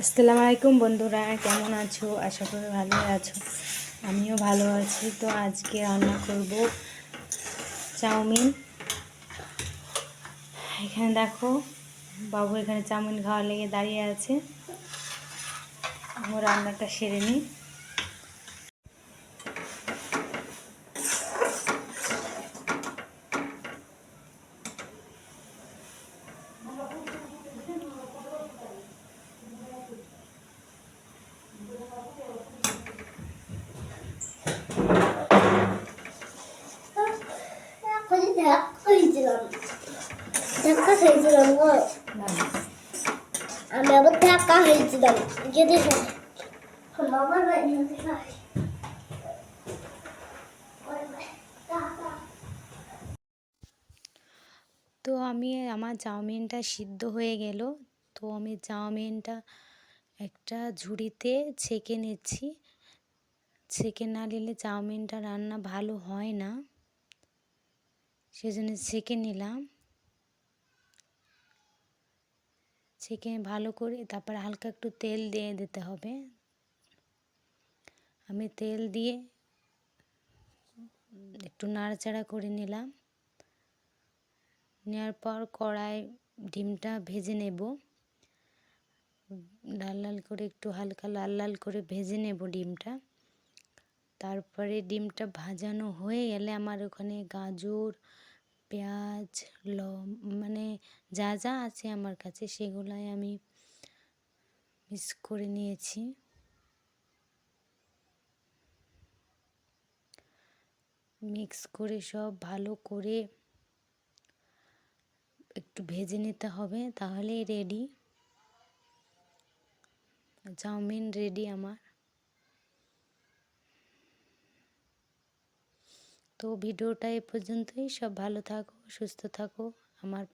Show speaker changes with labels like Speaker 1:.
Speaker 1: আসসালামু আলাইকুম বন্ধুরা, কেমন আছো? আশা করি ভালো আছো। আমিও ভালো আছি। তো আজকে রান্না করব চাউমিন। এখানে দেখো, বাবু এখানে চাউমিন খাওয়ার লেগে দাঁড়িয়ে আছে। ও রান্নাটা সেরে নিই।
Speaker 2: খেয়েছিলাম গো আমি আবার বাড়ি
Speaker 1: তো আমি, আমার চাউমিনটা সিদ্ধ হয়ে গেল। তো আমি চাউমিনটা একটা ঝুড়িতে ছেঁকে নিচ্ছি। ছেঁকে না নিলে চাউমিনটা রান্না ভালো হয় না। সেজন্য ছেঁকে নিলাম। ছেঁকে ভালো করে তারপর হালকা একটু তেল দিয়ে দিতে হবে। আমি তেল দিয়ে একটু নাড়াচাড়া করে নিলাম। নেওয়ার পর কড়াই ডিমটা ভেজে নেব। লাল লাল করে একটু হালকা লাল লাল করে ভেজে নেব ডিমটা। তারপরে ডিমটা ভাজানো হয়ে গেলে আমার ওখানে গাজর পেঁয়াজ ল মানে যা যা আছে আমার কাছে সেগুলাই আমি মিক্স করে নিয়েছি। মিক্স করে সব ভালো করে একটু ভেজে নিতে হবে, তাহলেই রেডি চাউমিন রেডি আমার। তো ভিডিওটা এ পর্যন্তই। সব ভালো থাকো সুস্থ থাকো। আমার